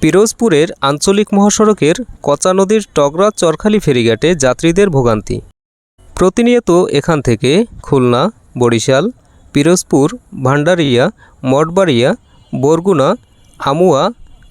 পিরোজপুরের আঞ্চলিক মহাসড়কের কচা নদীর টগরা চরখালি ফেরিঘাটে যাত্রীদের ভোগান্তি। প্রতিনিয়ত এখান থেকে খুলনা, বরিশাল, পিরোজপুর ভান্ডারিয়া মঠবাড়িয়া, বরগুনা, আমুয়া,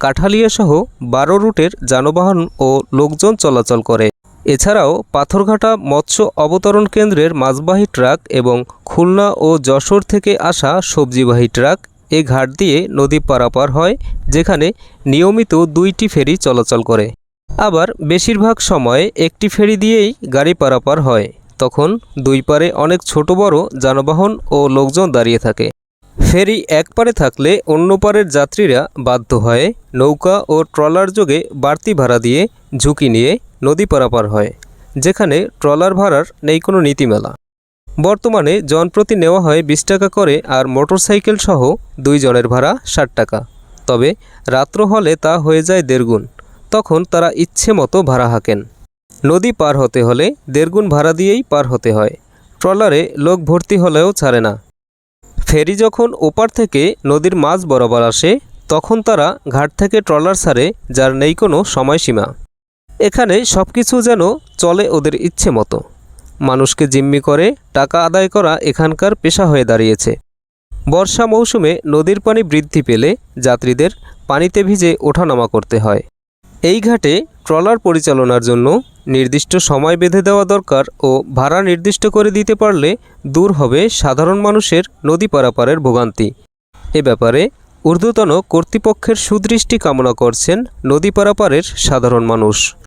কাঠালিয়াসহ বারো রুটের যানবাহন ও লোকজন চলাচল করে। এছাড়াও পাথরঘাটা মৎস্য অবতরণ কেন্দ্রের মাছবাহী ট্রাক এবং খুলনা ও যশোর থেকে আসা সবজিবাহী ট্রাক এ ঘাট দিয়ে নদী পারাপার হয়, যেখানে নিয়মিত দুইটি ফেরি চলাচল করে। আবার বেশিরভাগ সময় একটি ফেরি দিয়েই গাড়ি পারাপার হয়। তখন দুই পারে অনেক ছোট বড় যানবাহন ও লোকজন দাঁড়িয়ে থাকে। ফেরি এক পারে থাকলে অন্য পারের যাত্রীরা বাধ্য হয় নৌকা ও ট্রলার যোগে বাড়তি ভাড়া দিয়ে ঝুঁকি নিয়ে নদী পারাপার হয়, যেখানে ট্রলার ভাড়ার নেই কোনো নীতিমেলা। বর্তমানে জনপ্রতি নেওয়া হয় বিশ টাকা করে আর মোটরসাইকেল সহ দুই জনের ভাড়া ষাট টাকা। তবে রাত্র হলে তা হয়ে যায় দেড়গুণ। তখন তারা ইচ্ছে মতো ভাড়া হাঁকেন। নদী পার হতে হলে দেড়গুণ ভাড়া দিয়েই পার হতে হয়। ট্রলারে লোক ভর্তি হলেও ছাড়ে না। ফেরি যখন ওপার থেকে নদীর মাঝ বরাবর আসে, তখন তারা ঘাট থেকে ট্রলার ছাড়ে, যার নেই কোনো সময়সীমা। এখানে সব কিছু যেন চলে ওদের ইচ্ছে মতো। মানুষকে জিম্মি করে টাকা আদায় করা এখানকার পেশা হয়ে দাঁড়িয়েছে। বর্ষা মৌসুমে নদীর পানি বৃদ্ধি পেলে যাত্রীদের পানিতে ভিজে ওঠানামা করতে হয়। এই ঘাটে ট্রলার পরিচালনার জন্য নির্দিষ্ট সময় বেঁধে দেওয়া দরকার ও ভাড়া নির্দিষ্ট করে দিতে পারলে দূর হবে সাধারণ মানুষের নদী পারাপারের ভোগান্তি। এ ব্যাপারে ঊর্ধ্বতন কর্তৃপক্ষের সুদৃষ্টি কামনা করছেন নদী পারাপারের সাধারণ মানুষ।